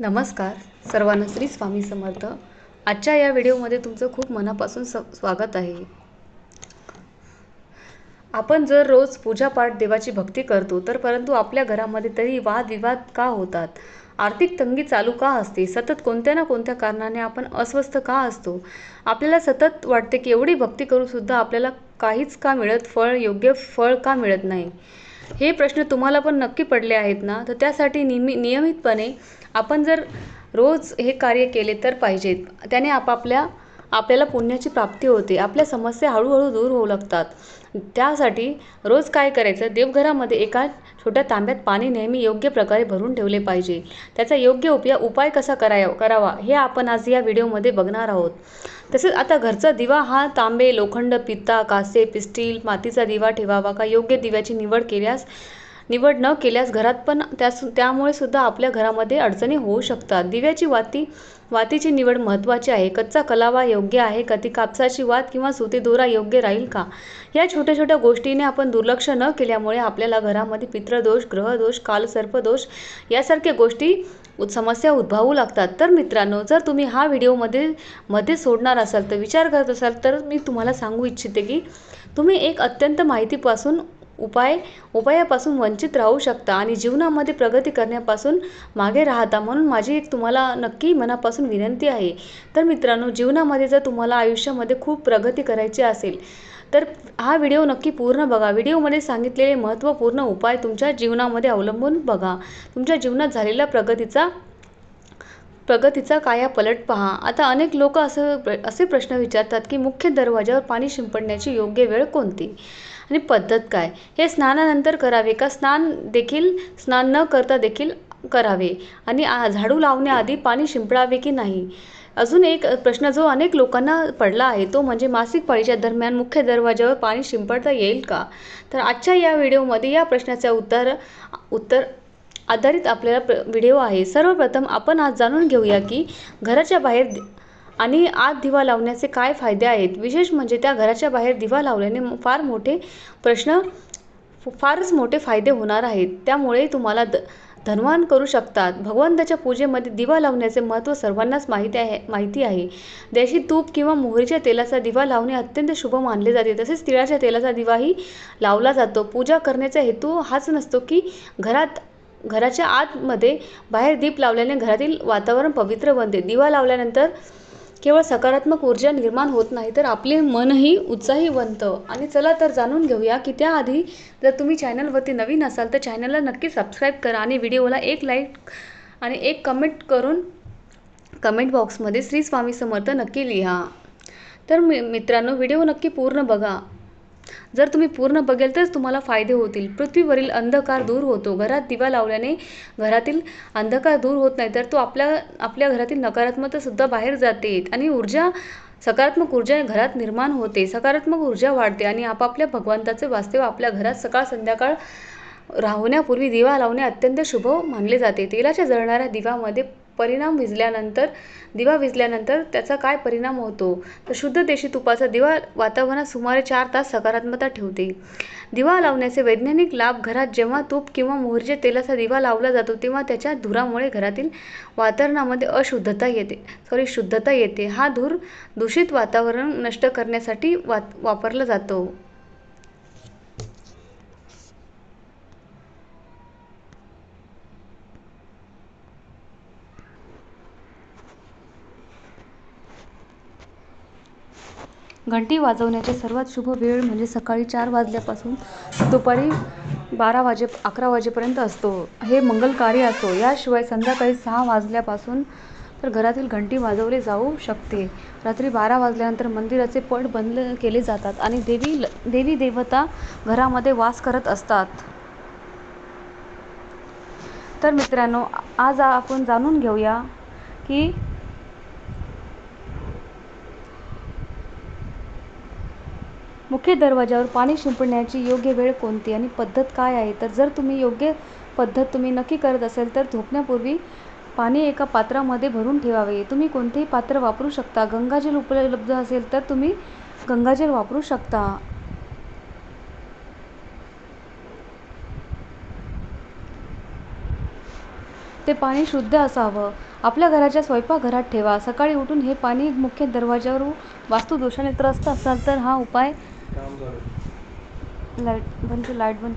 नमस्कार. सर्वांना श्री स्वामी समर्थ. आजच्या या व्हिडिओमध्ये तुमचं खूप मनापासून स स्वागत आहे. आपण जर रोज पूजापाठ देवाची भक्ती करतो तर परंतु आपल्या घरामध्ये तरी वादविवाद का होतात? आर्थिक तंगी चालू का असते? सतत कोणत्या ना कोणत्या कारणाने आपण अस्वस्थ का असतो? आपल्याला सतत वाटते की एवढी भक्ती करूनसुद्धा आपल्याला काहीच का मिळत फळ योग्य फळ का मिळत नाही? हे प्रश्न तुम्हाला पण नक्की पडले आहेत ना? तर त्यासाठी नियमी नियमितपणे आपण जर रोज हे कार्य केले तर पाहिजेत त्याने आपापल्या आपल्याला पुण्याची प्राप्ती होते. आपल्या समस्या हळूहळू दूर होऊ लागतात. त्यासाठी रोज काय करायचं? देवघरामध्ये एका छोट्या तांब्यात पाणी नेहमी योग्य प्रकारे भरून ठेवले पाहिजे. त्याचा योग्य उपया उपाय कसा कराया करावा हे आपण आज या व्हिडिओमध्ये बघणार आहोत. तसेच आता घरचा दिवा हा तांबे लोखंड पित्ता कासे पिस्टील मातीचा दिवा ठेवावा का? योग्य दिव्याची निवड केल्यास निवड न केल्यास घरात पण त्या त्यामुळे सुद्धा आपल्या घरामध्ये अडचणी होऊ शकतात. दिव्याची वाती वातीची निवड महत्त्वाची आहे. कच्चा कलावा योग्य आहे का? ती कापसाची वात किंवा सुती दोरा योग्य राहील का? या छोट्या छोट्या गोष्टीने आपण दुर्लक्ष न केल्यामुळे आपल्याला घरामध्ये पित्रदोष ग्रहदोष कालसर्पदोष यासारख्या गोष्टी समस्या उद्भवू लागतात. तर मित्रांनो जर तुम्ही हा व्हिडिओमध्ये मध्ये सोडणार असाल तर विचार करत असाल तर मी तुम्हाला सांगू इच्छिते की तुम्ही एक अत्यंत माहितीपासून उपाय उपायापासून वंचित राहू शकता आणि जीवनामध्ये प्रगती करण्यापासून मागे राहता म्हणून माझी एक तुम्हाला नक्की मनापासून विनंती आहे. तर मित्रांनो जीवनामध्ये जर तुम्हाला आयुष्यामध्ये खूप प्रगती करायची असेल तर हा व्हिडिओ नक्की पूर्ण बघा. व्हिडिओमध्ये सांगितलेले महत्त्वपूर्ण उपाय तुमच्या जीवनामध्ये अवलंबून बघा. तुमच्या जीवनात झालेल्या प्रगतीचा प्रगतीचा काया पलट पहा. आता अनेक लोक असं असे प्रश्न विचारतात की मुख्य दरवाजावर पाणी शिंपडण्याची योग्य वेळ कोणती? आणि पद्धत काय? हे स्नानानंतर करावे का? स्नान देखील स्नान न करता देखील करावे. आणि झाडू लावण्याआधी पाणी शिंपडावे की नाही? अजून एक प्रश्न जो अनेक लोकांना पडला आहे तो म्हणजे मासिक पाळीच्या दरम्यान मुख्य दरवाजावर पाणी शिंपडता येईल का? तर आजच्या या व्हिडिओमध्ये या प्रश्नाचे उत्तर उत्तर आधारित आपल्याला प्र व्हिडिओ आहे. सर्वप्रथम आपण आज जाणून घेऊया की घराच्या बाहेर आणि आत दिवा लावण्याचे काय फायदे आहेत? विशेष म्हणजे त्या घराच्या बाहेर दिवा लावल्याने फार मोठे प्रश्न फारच मोठे फायदे होणार आहेत. त्यामुळे तुम्हाला द धनवान करू शकतात. भगवंताच्या पूजेमध्ये दिवा लावण्याचे महत्त्व सर्वांनाच माहिती आहे माहिती आहे. देशी तूप किंवा मोहरीच्या तेलाचा दिवा लावणे अत्यंत शुभ मानले जाते. तसेच तिळाच्या तेलाचा दिवाही लावला जातो. पूजा करण्याचा हेतू हाच नसतो की घरात घराच्या आतमध्ये बाहेर दीप लावल्याने घरातील वातावरण पवित्र बनते. दिवा लावल्यानंतर केवळ सकारात्मक ऊर्जा निर्माण होत नाही तर आपले मनही उत्साही बनतं. आणि चला तर जाणून घेऊया की त्याआधी जर तुम्ही चॅनलवरती नवीन असाल तर चॅनलला नक्की सबस्क्राईब करा आणि व्हिडिओला एक लाईक आणि एक कमेंट करून कमेंट बॉक्समध्ये श्री स्वामी समर्थ नक्की लिहा. तर मि मित्रांनो व्हिडिओ नक्की पूर्ण बघा. जर तुम्ही पूर्ण बघेल तरच तुम्हाला फायदे होतील. पृथ्वीवरील अंधकार दूर होतो. घरात दिवा लावल्याने घरातील अंधकार दूर होत नाही तर तो आपल्या आपल्या घरातील नकारात्मकतासुद्धा बाहेर जाते आणि ऊर्जा सकारात्मक ऊर्जा घरात निर्माण होते. सकारात्मक ऊर्जा वाढते आणि आपापल्या भगवंताचे वास्तव आपल्या घरात सकाळ संध्याकाळ राहण्यापूर्वी दिवा लावणे अत्यंत शुभ मानले जाते. तेलाच्या जळणाऱ्या दिवामध्ये परिणाम विजल्यानंतर दिवा विजल्यानंतर त्याचा काय परिणाम होतो? तर शुद्ध देशी तुपाचा दिवा वातावरणात सुमारे चार तास सकारात्मकता ठेवते. दिवा लावण्याचे वैज्ञानिक लाभ घरात जेव्हा तूप किंवा मोहरीच्या तेलाचा दिवा लावला जातो तेव्हा त्याच्या धुरामुळे घरातील वातावरणामध्ये अशुद्धता येते. सॉरी शुद्धता येते. हा धूर दूषित वातावरण नष्ट करण्यासाठी वा वापरला जातो. घंटी वाजवण्याचे सर्वात शुभ वेळ म्हणजे सकाळी चार वाजल्यापासून दुपारी बारा वाजे अकरा वाजेपर्यंत असतो. हे मंगलकार्य असतो याशिवाय संध्याकाळी सहा वाजल्यापासून तर घरातील घंटी वाजवली जाऊ शकते. रात्री बारा वाजल्यानंतर मंदिराचे पट बंद केले जातात आणि देवी देवी देवता घरामध्ये वास करत असतात. तर मित्रांनो आज आपण जाणून घेऊया की मुख्य दरवाजावर पाणी शिंपडण्याची योग्य वेळ कोणती आणि पद्धत काय आहे? तर जर तुम्ही योग्य पद्धत तुम्ही नक्की करत असेल तर झोपण्यापूर्वी पाणी एका पात्रामध्ये भरून ठेवावे. तुम्ही कोणतेही पात्र वापरू शकता. गंगाजल उपलब्ध असेल तर तुम्ही गंगाजल वापरू शकता. ते पाणी शुद्ध असावं. आपल्या घराच्या स्वयंपाकघरात ठेवा. सकाळी उठून हे पाणी मुख्य दरवाजावर वास्तुदोषाने त्रस्त असाल तर हा उपाय लाइट बंद लाइट बंद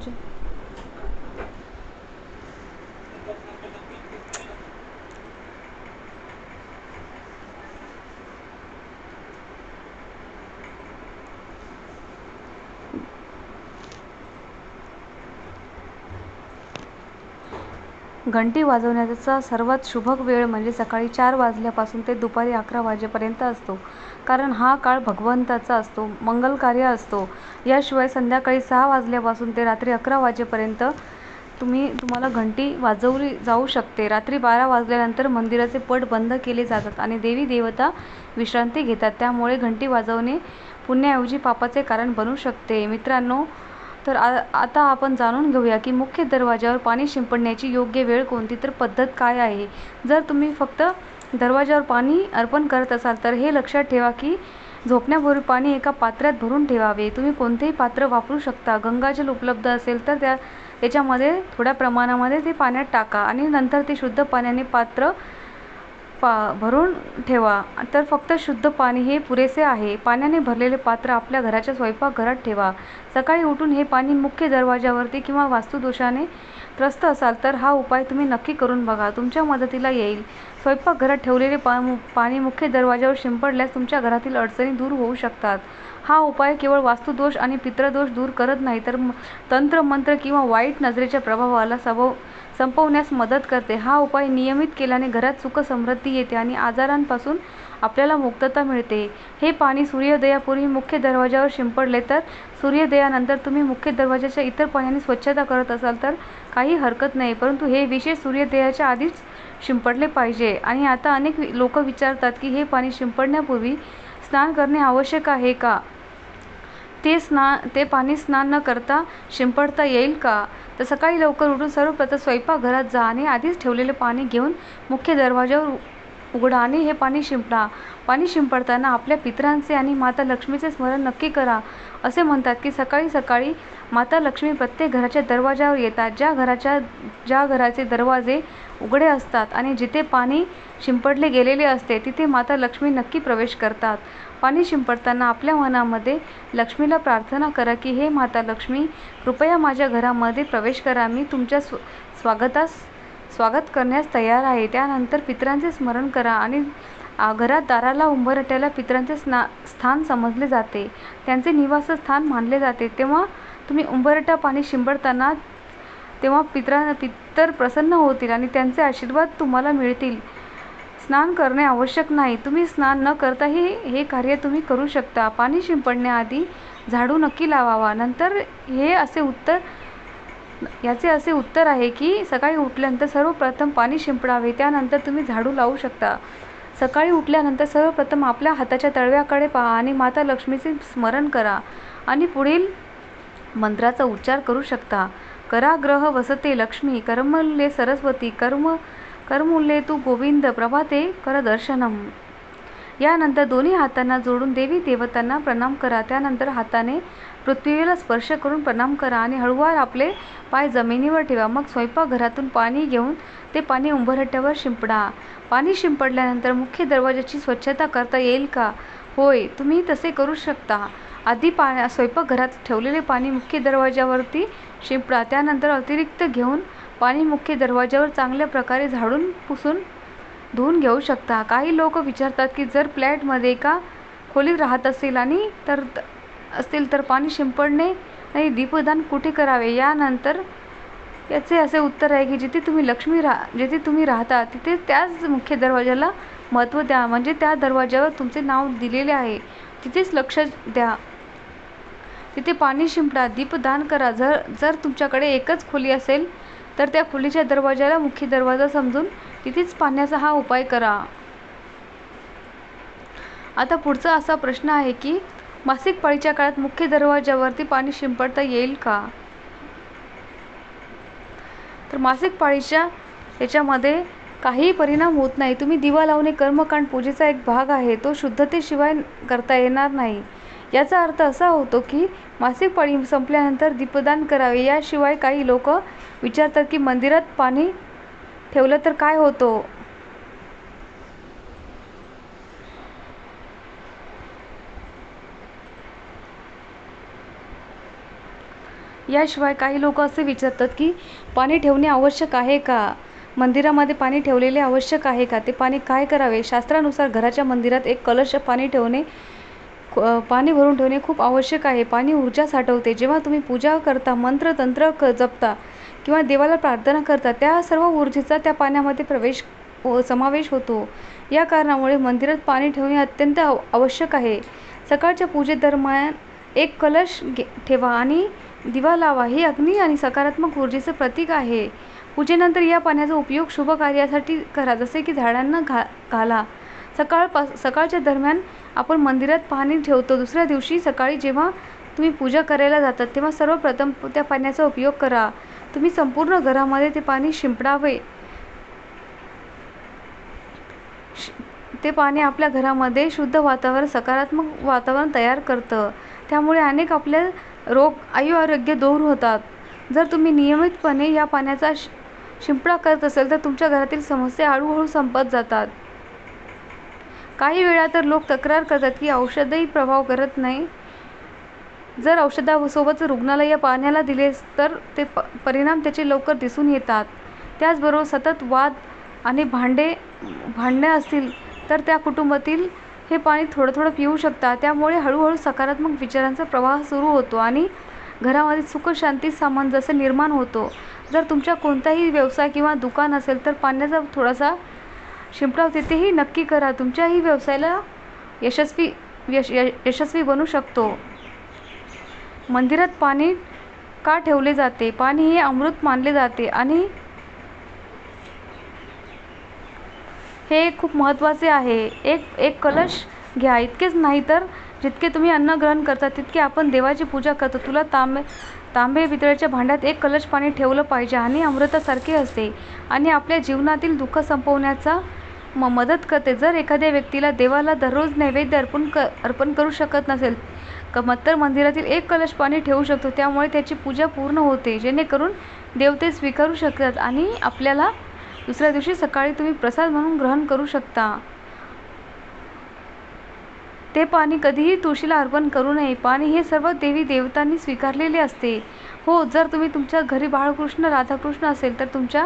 घंटी वाजवण्याचा सर्वात शुभ वेळ म्हणजे सकाळी चार वाजल्यापासून ते दुपारी अकरा वाजेपर्यंत असतो. कारण हा काळ भगवंताचा असतो मंगलकार्य असतो. याशिवाय संध्याकाळी सहा वाजल्यापासून ते रात्री अकरा वाजेपर्यंत तुम्ही तुम्हाला घंटी वाजवली जाऊ शकते. रात्री बारा वाजल्यानंतर मंदिराचे पट बंद केले जातात आणि देवी देवता विश्रांती घेतात. त्यामुळे घंटी वाजवणे पुण्याऐवजी पापाचे कारण बनू शकते. मित्रांनो तर आ आता आपण जाणून घेऊया की मुख्य दरवाजावर पाणी शिंपडण्याची योग्य वेळ कोणती? तर पद्धत काय आहे? जर तुम्ही फक्त दरवाजावर पाणी अर्पण करत असाल तर हे लक्षात ठेवा की झोपण्यापूर्वी पाणी एका पात्र्यात भरून ठेवावे. तुम्ही कोणतेही पात्र वापरू शकता. गंगाजल उपलब्ध असेल तर त्या त्याच्यामध्ये थोड्या प्रमाणामध्ये ते पाण्यात टाका आणि नंतर ते शुद्ध पाण्याने पात्र पा भरून ठेवा. तर फक्त शुद्ध पाणी हे पुरेसे आहे. पाण्याने भरलेले पात्र आपल्या घराच्या स्वयंपाकघरात ठेवा. सकाळी उठून हे पाणी मुख्य दरवाजावरती किंवा वास्तुदोषाने त्रस्त असाल तर हा उपाय तुम्ही नक्की करून बघा. तुमच्या मदतीला येईल. स्वयंपाकघरात ठेवलेले पा पाणी मुख्य दरवाजावर शिंपडल्यास तुमच्या घरातील अडचणी दूर होऊ शकतात. हा उपाय केवळ वास्तुदोष आणि पितृदोष दूर करत नाही तर तंत्र मंत्र किंवा वाईट नजरेच्या प्रभावाला सबव संपवण्यास मदत करते. हा उपाय नियमित केल्याने घरात सुख समृद्धी येते आणि आजारांपासून आपल्याला मुक्तता मिळते. हे पाणी सूर्योदयापूर्वी मुख्य दरवाजावर शिंपडले तर सूर्योदयानंतर तुम्ही मुख्य दरवाजाच्या इतर पाण्याने स्वच्छता करत असाल तर काही हरकत नाही परंतु हे विशेष सूर्योदयाच्या आधीच शिंपडले पाहिजे. आणि आता अनेक लोक विचारतात की हे पाणी शिंपडण्यापूर्वी स्नान करणे आवश्यक आहे का? ते स्ना ते पाणी स्नान न करता शिंपडता येईल का? तर सकाळी लवकर उठून सर्वप्रथम स्वयंपाकघरात जा आणि आधीच ठेवलेले पाणी घेऊन मुख्य दरवाजावर उघडा आणि हे पाणी शिंपडा. पाणी शिंपडताना आपल्या पितरांचे आणि माता लक्ष्मीचे स्मरण नक्की करा. असे म्हणतात की सकाळी सकाळी माता लक्ष्मी प्रत्येक घराच्या दरवाजावर येतात. ज्या घराच्या ज्या घराचे दरवाजे उघडे असतात आणि जिथे पाणी शिंपडले गेलेले असते तिथे माता लक्ष्मी नक्की प्रवेश करतात. पाणी शिंपडताना आपल्या मनामध्ये लक्ष्मीला प्रार्थना करा की हे माता लक्ष्मी कृपया माझ्या घरामध्ये प्रवेश करा. मी तुमच्या स्व स्वागतास स्वागत करण्यास तयार आहे. त्यानंतर पितरांचे स्मरण करा आणि घरात दाराला उंबरठ्याला पितरांचे स्ना स्थान समजले जाते. त्यांचे निवासस्थान मानले जाते. तेव्हा तुम्ही उंबरठा पाणी शिंपडताना तेव्हा पितरा पितर प्रसन्न होतील आणि त्यांचे आशीर्वाद तुम्हाला मिळतील. स्नान करणे आवश्यक नाही. तुम्ही स्नान न करताही हे कार्य तुम्ही करू शकता. पाणी शिंपडण्याआधी झाडू नक्की लावावा. नंतर हे असे उत्तर याचे असे उत्तर आहे की सकाळी उठल्यानंतर सर्वप्रथम पाणी शिंपडावे. त्यानंतर तुम्ही झाडू लावू शकता. सकाळी उठल्यानंतर सर्वप्रथम आपल्या हाताच्या तळव्याकडे पहा आणि माता लक्ष्मीचे स्मरण करा आणि पुढील मंत्राचा उच्चार करू शकता. करा ग्रह वसते लक्ष्मी कर्मले सरस्वती कर्म कर्मुल्ये तू गोविंद प्रभाते कर दर्शनम. यानंतर दोन्ही हातांना जोडून देवी देवतांना प्रणाम करा. त्यानंतर हाताने पृथ्वीला स्पर्श करून प्रणाम करा आणि हळूवार आपले पाय जमिनीवर ठेवा. मग स्वयंपाकघरातून पाणी घेऊन ते पाणी उंबरठ्यावर शिंपडा. पाणी शिंपडल्यानंतर मुख्य दरवाजाची स्वच्छता करता येईल का? होय तुम्ही तसे करू शकता. आधी पा स्वयंपाकघरात ठेवलेले पाणी मुख्य दरवाजावरती शिंपडा. त्यानंतर अतिरिक्त घेऊन पाणी मुख्य दरवाजावर चांगल्या प्रकारे झाडून पुसून धुवून घेऊ शकता. काही लोक विचारतात की जर फ्लॅटमध्ये एका खोलीत राहत असेल आणि तर असतील तर पाणी शिंपडणे आणि दीपदान कुठे करावे? यानंतर याचे असे उत्तर आहे की जिथे तुम्ही लक्ष्मी राहा जिथे तुम्ही राहता तिथे त्याच मुख्य दरवाजाला महत्त्व द्या. म्हणजे त्या दरवाजावर तुमचे नाव दिलेले आहे. तिथेच लक्ष द्या. तिथे पाणी शिंपडा दीपदान करा. जर जर तुमच्याकडे एकच खोली असेल तर त्या खोलीच्या दरवाजाला मुख्य दरवाजा समजून तिथेच पाण्याचा हा उपाय करा. आता पुढचा असा प्रश्न आहे की मासिक पाळीच्या काळात मुख्य दरवाजावरती पाणी शिंपडता येईल का? तर मासिक पाळीच्या याच्यामध्ये काहीही परिणाम होत नाही. तुम्ही दिवा लावणे कर्मकांड पूजेचा एक भाग आहे. तो शुद्धतेशिवाय करता येणार नाही. याचा अर्थ असा होतो की मासिक पाळी संपल्यानंतर दीपदान करावे. याशिवाय काही लोक विचारतात की मंदिरात पाणी ठेवलं तर काय होतो? याशिवाय काही लोक असे विचारतात की पाणी ठेवणे आवश्यक आहे का? मंदिरामध्ये पाणी ठेवलेले आवश्यक आहे का? ते पाणी काय करावे? शास्त्रानुसार घराच्या मंदिरात एक कलश पाणी ठेवणे पाणी भरून ठेवणे खूप आवश्यक आहे. पाणी ऊर्जा साठवते. जेव्हा तुम्ही पूजा करता मंत्र तंत्र क जपता किंवा देवाला प्रार्थना करता त्या सर्व ऊर्जेचा त्या पाण्यामध्ये प्रवेश हो, समावेश होतो. या कारणामुळे मंदिरात पाणी ठेवणे अत्यंत आव आवश्यक आहे. सकाळच्या पूजेदरम्यान एक कलश घे ठेवा आणि दिवा लावा. हे अग्नी आणि सकारात्मक ऊर्जेचं प्रतीक आहे. पूजेनंतर या पाण्याचा उपयोग शुभ कार्यासाठी करा. जसे की झाडांना घा घाला. सकाळपास सकाळच्या दरम्यान आपण मंदिरात पाणी ठेवतो. दुसऱ्या दिवशी सकाळी जेव्हा तुम्ही पूजा करायला जातात तेव्हा सर्वप्रथम त्या पाण्याचा उपयोग करा. तुम्ही संपूर्ण घरामध्ये ते पाणी शिंपडावे. ते पाणी आपल्या घरामध्ये शुद्ध वातावरण सकारात्मक वातावरण तयार करतं. त्यामुळे अनेक आपल्या रोग आयु आरोग्य दूर होतात. जर तुम्ही नियमितपणे या पाण्याचा शि शिंपडा करत असेल तर तुमच्या घरातील समस्या हळूहळू संपत जातात. काही वेळा तर लोक तक्रार करतात की औषधही प्रभाव करत नाही. जर औषधासोबत रुग्णाला या पाण्याला दिलेस तर ते प परिणाम त्याचे लवकर दिसून येतात. त्याचबरोबर सतत वाद आणि भांडे भांडणे असतील तर त्या कुटुंबातील हे पाणी थोडं थोडं पिऊ शकता त्यामुळे हळूहळू सकारात्मक विचारांचा प्रवाह सुरू होतो आणि घरामध्ये सुख शांती सामंजस्य निर्माण होतो. जर तुमच्या कोणताही व्यवसाय किंवा दुकान असेल तर पाण्याचा थोडासा शिंपडाव तिथेही नक्की करा. तुमच्याही व्यवसायाला यशस्वी यश यशस्वी बनू शकतो. मंदिरात पाणी का ठेवले जाते? पाणी हे अमृत मानले जाते आणि हे खूप महत्त्वाचे आहे. एक एक कलश घ्या. इतकेच नाही तर जितके तुम्ही अन्न ग्रहण करता तितके आपण देवाची पूजा करतो. तुला तांबे तांबे वितळ्याच्या भांड्यात एक कलश पाणी ठेवलं पाहिजे आणि अमृतासारखे असते आणि आपल्या जीवनातील दुःख संपवण्याचा म मदत करते. जर एखाद्या व्यक्तीला देवाला दररोज नैवेद्य अर्पण क अर्पण करू शकत नसेल क तर मंदिरातील एक कलश पाणी ठेवू शकतो. त्यामुळे त्याची पूजा पूर्ण होते. जेणेकरून देव ते स्वीकारू शकतात आणि आपल्याला दुसऱ्या दिवशी सकाळी तुम्ही प्रसाद म्हणून ग्रहण करू शकता. ते पाणी कधीही तुळशीला अर्पण करू नये. पाणी हे सर्व देवी देवतांनी स्वीकारलेले असते. हो जर तुम्ही तुमच्या घरी बाळकृष्ण राधाकृष्ण असेल तर तुमच्या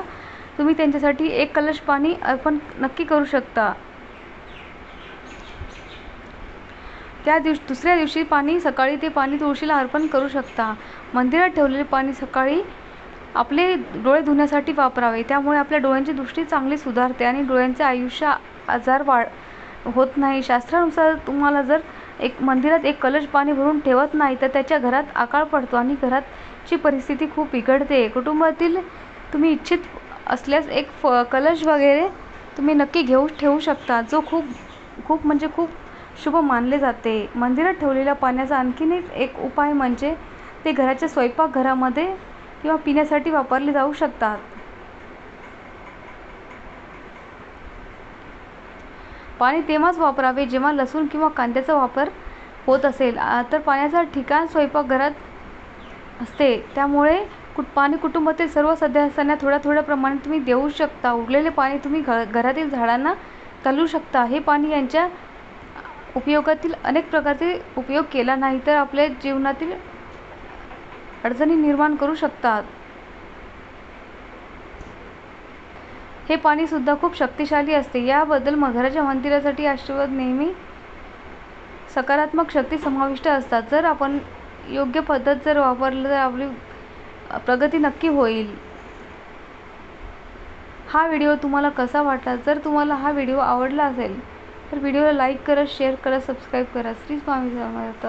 तुम्ही त्यांच्यासाठी एक कलश पाणी अर्पण नक्की करू शकता. त्या दिवशी दुसऱ्या दिवशी पाणी सकाळी ते पाणी तुळशीला अर्पण करू शकता. मंदिरात ठेवलेले पाणी सकाळी आपले डोळे धुण्यासाठी वापरावे. त्यामुळे आपल्या डोळ्यांची दृष्टी चांगली सुधारते आणि डोळ्यांचे आयुष्य आजार वाढ होत नाही. शास्त्रानुसार तुम्हाला जर एक मंदिरात एक कलश पाणी भरून ठेवत नाही तर त्याच्या घरात आकाळ पडतो आणि घरातची परिस्थिती खूप बिघडते. कुटुंबातील तुम्ही इच्छित असल्यास एक फ कलश वगैरे तुम्ही नक्की घेऊ ठेवू शकता. जो खूप खूप म्हणजे खूप शुभ मानले जाते. मंदिरात ठेवलेल्या पाण्याचा आणखीन एक एक उपाय म्हणजे ते घराच्या स्वयंपाकघरामध्ये किंवा पिण्यासाठी वापरले जाऊ शकतात. पाणी तेव्हाच वापरावे जेव्हा लसूण किंवा कांद्याचा वापर होत असेल. तर पाण्याचं ठिकाण स्वयंपाकघरात असते. त्यामुळे कुट पाणी कुटुंबातील सर्व सदस्यांना थोड्या थोड्या प्रमाणात तुम्ही देऊ शकता. उरलेले पाणी तुम्ही घ घरातील झाडांना घालू शकता. हे पाणी यांच्या उपयोगातील अनेक प्रकारचे उपयोग केला नाही तर आपल्या जीवनातील अडचणी निर्माण करू शकतात. हे पाणीसुद्धा खूप शक्तिशाली असते. याबद्दल म घराच्या मंदिरासाठी आशीर्वाद नेहमी सकारात्मक शक्ती समाविष्ट असतात. जर आपण योग्य पद्धत जर वापरलं तर आपली प्रगती नक्की होईल. हा व्हिडिओ तुम्हाला कसा वाटला? जर तुम्हाला हा व्हिडिओ आवडला असेल तर व्हिडिओला लाईक करा शेअर करा सबस्क्राईब करा. श्री स्वामी समर्थ.